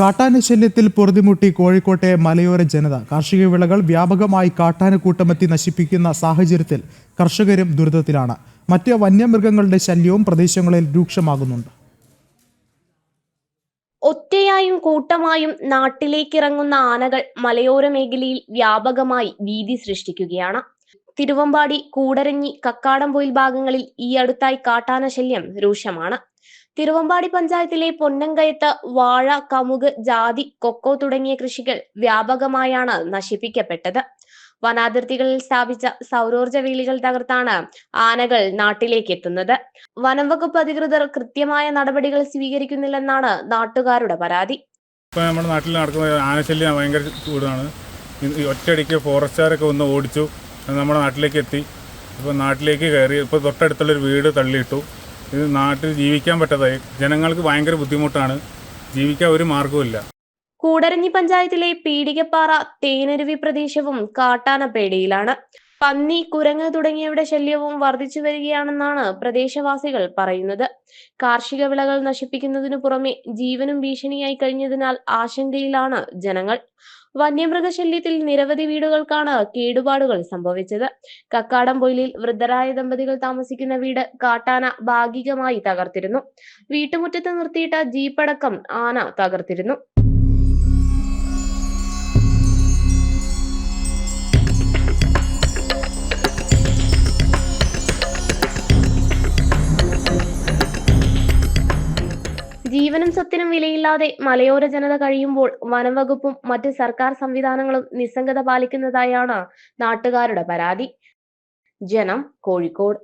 കാട്ടാന ശല്യത്തിൽ പൊറുതിമുട്ടി കോഴിക്കോട്ടെ മലയോര ജനത. കാർഷിക വിളകൾ വ്യാപകമായി കാട്ടാനക്കൂട്ടമെത്തി നശിപ്പിക്കുന്ന സാഹചര്യത്തിൽ കർഷകരും ദുരിതത്തിലാണ്. മറ്റ് വന്യമൃഗങ്ങളുടെ ശല്യവും പ്രദേശങ്ങളിൽ രൂക്ഷമാകുന്നുണ്ട്. ഒറ്റയായും കൂട്ടമായും നാട്ടിലേക്കിറങ്ങുന്ന ആനകൾ മലയോര മേഖലയിൽ വ്യാപകമായി ഭീതി സൃഷ്ടിക്കുകയാണ്. തിരുവമ്പാടി കൂടരഞ്ഞി കക്കാടംപൊയിൽ ഭാഗങ്ങളിൽ ഈ അടുത്തായി കാട്ടാന ശല്യം രൂക്ഷമാണ്. തിരുവമ്പാടി പഞ്ചായത്തിലെ പൊന്നങ്കയത്ത് വാഴ കമുക് ജാതി കൊക്കോ തുടങ്ങിയ കൃഷികൾ വ്യാപകമായാണ് നശിപ്പിക്കപ്പെട്ടത്. വനാതിർത്തികളിൽ സ്ഥാപിച്ച സൗരോർജ വേലികൾ തകർത്താണ് ആനകൾ നാട്ടിലേക്ക് എത്തുന്നത്. വനം വകുപ്പ് അധികൃതർ കൃത്യമായ നടപടികൾ സ്വീകരിക്കുന്നില്ലെന്നാണ് നാട്ടുകാരുടെ പരാതി. ഇപ്പൊ നമ്മുടെ നാട്ടിൽ നടക്കുന്ന ആനശല്യം ഭയങ്കര കൂടുതലാണ് ഒറ്റയടിക്ക് ഫോറസ്റ്റുകാരൊക്കെ ഒന്ന് ഓടിച്ചു നമ്മുടെ നാട്ടിലേക്ക് എത്തി. ഇപ്പോൾ നാട്ടിലേക്ക് കയറി ഇപ്പോൾ തൊട്ടടുത്തുള്ളൊരു വീട് തള്ളിയിട്ടു. ഇത് നാട്ടിൽ ജീവിക്കാൻ പറ്റാതായി. ജനങ്ങൾക്ക് ഭയങ്കര ബുദ്ധിമുട്ടാണ്. ജീവിക്കാൻ ഒരു മാർഗവുമില്ല കൂടരഞ്ഞി പഞ്ചായത്തിലെ പീടികപ്പാറ തേനരുവി പ്രദേശവും കാട്ടാന പേടിയിലാണ്. പന്നി കുരങ്ങ് തുടങ്ങിയവയുടെ ശല്യവും വർദ്ധിച്ചു വരികയാണെന്നാണ് പ്രദേശവാസികൾ പറയുന്നത്. കാർഷിക വിളകൾ നശിപ്പിക്കുന്നതിനു പുറമെ ജീവനും ഭീഷണിയായി കഴിഞ്ഞതിനാൽ ആശങ്കയിലാണ് ജനങ്ങൾ. വന്യമൃഗശല്യത്തിൽ നിരവധി വീടുകൾക്കാണ് കേടുപാടുകൾ സംഭവിച്ചത്. കക്കാടം കക്കാടംപൊയിലിൽ വൃദ്ധരായ ദമ്പതികൾ താമസിക്കുന്ന വീട് കാട്ടാന ഭാഗികമായി തകർത്തിരുന്നു. വീട്ടുമുറ്റത്ത് നിർത്തിയിട്ട ജീപ്പടക്കം ആന തകർത്തിരുന്നു. ജീവനും സ്വത്തിനും വിലയില്ലാതെ മലയോര ജനത കഴിയുമ്പോൾ വനംവകുപ്പും മറ്റ് സർക്കാർ സംവിധാനങ്ങളും നിസ്സംഗത പാലിക്കുന്നതായാണ് നാട്ടുകാരുടെ പരാതി. ജനം കോഴിക്കോട്.